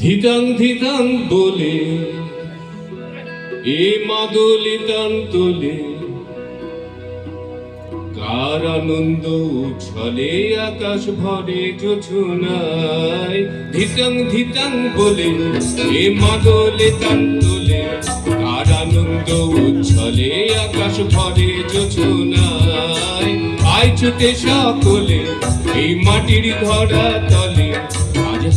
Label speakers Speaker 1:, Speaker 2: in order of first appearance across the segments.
Speaker 1: ধিতাং ধিতাং বলে এ মাদলে তান তোলে কার আনন্দ উছলে আকাশ ভরে যোছনায়, ধিতাং ধিতাং বলে, এ মাদলে তান তোলে কার আনন্দ উছলে আকাশ ভরে যোছনায়, আয় ছুটে সকলে, এই মাটির ধরা তলে।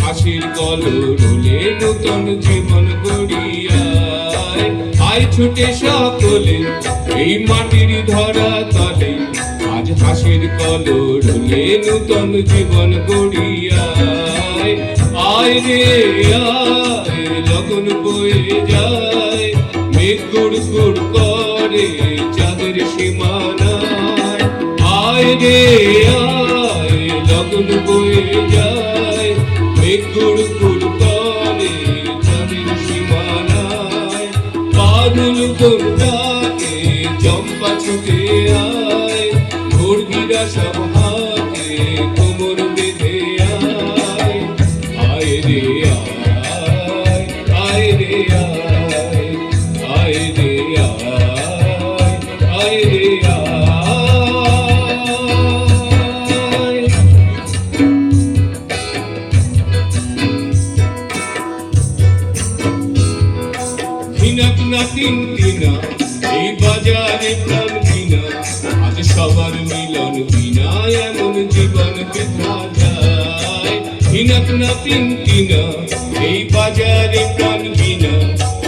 Speaker 1: হাসির কলরোলে নূতন জীবন গড়িয়ায়। আয় ছুটে সকলে, এই মাটির ধরা তলে। আজ হাসির কলরোলে নূতন জীবন গড়িয়ায়। আয় রে, আয় লগন বয়ে যায়, মেঘ গুড় গুড় করে চাঁদের সীমানায়। আয় রে, আয় লগন বয়ে যায় গুড় গুড় করে চাঁদের সীমানায়। পাগল কোনটাকে চম্পা ছুটে আয়। মুরগিরা সব হিনাক না তিন এই বাজারে প্রাণ বিনা, আজ সবার মিলন বিনা এমন জীবন বৃথা যায়। হিনাক না তিন এই বাজারে প্রাণ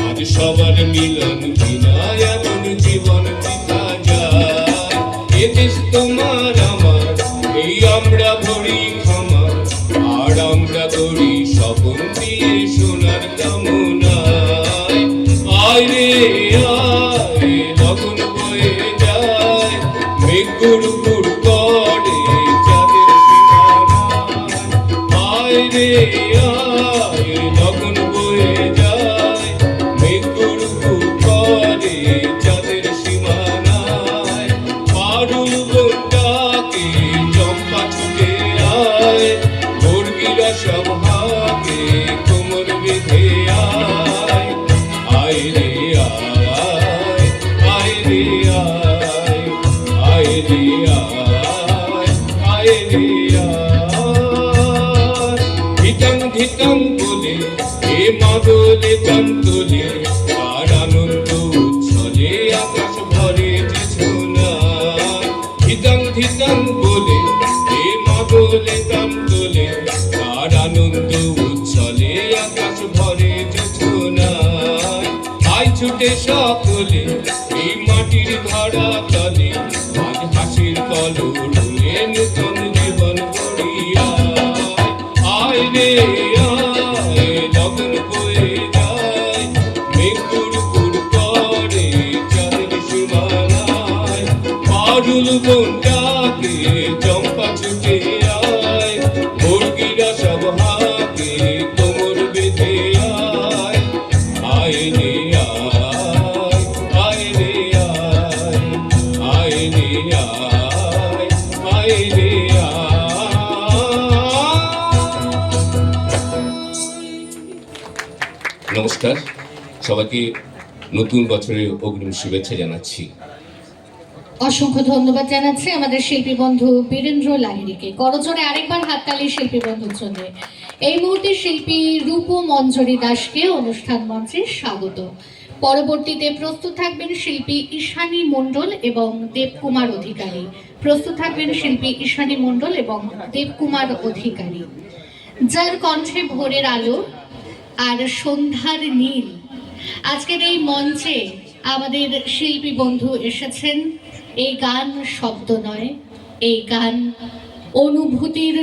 Speaker 1: আজ সবার মিলন বিনা এমন জীবন বৃথা যায়। এ দেশ তোমার আমার, এই আমরা ভরি ক্ষমা, আর আমরা করি স্বপন দিয়ে সোনার গুড় করে চাঁদের আয় রে আয়। এ মাদলে তন্তলে আর আনন্দ উচ্ছলে আকাশ ভরে ছোনা ধিতং ধিতং বলে এ মাদলে তন্তলে আর আনন্দ উচ্ছলে আকাশ ভরে ছোনা আই ছুটে সকলে এই মাটির ধরা তলে আজ হাসির কলরুলে বনটাকে চম্পা আয়, মুরগিরা সব হাতে কোমর বেঁধে আয়। আয় রে আয় আয় রে আয় আয় রে আয় আয় রে নমস্কার, সবাইকে নতুন বছরের অগ্রিম শুভেচ্ছা জানাচ্ছি।
Speaker 2: অসংখ্য ধন্যবাদ জানাচ্ছি আমাদের শিল্পী বন্ধু বীরেন্দ্র লাহিড়িকে। করজোরে আরেকবার হাততালি শিল্পী বন্ধুর জন্য। এই মুহূর্তে শিল্পী রূপ মঞ্জরি দাসকে অনুষ্ঠান মঞ্চে স্বাগত। পরবর্তীতে প্রস্তুত থাকবেন শিল্পী ঈশানী মণ্ডল এবং দেবকুমার অধিকারী। প্রস্তুত থাকবেন শিল্পী ঈশানী মণ্ডল এবং দেবকুমার অধিকারী। যার কণ্ঠে ভোরের আলো আর সন্ধ্যার নীল। আজকের এই মঞ্চে আমাদের শিল্পী বন্ধু এসেছেন এই গান শব্দ নয় এই গান অনুভূতির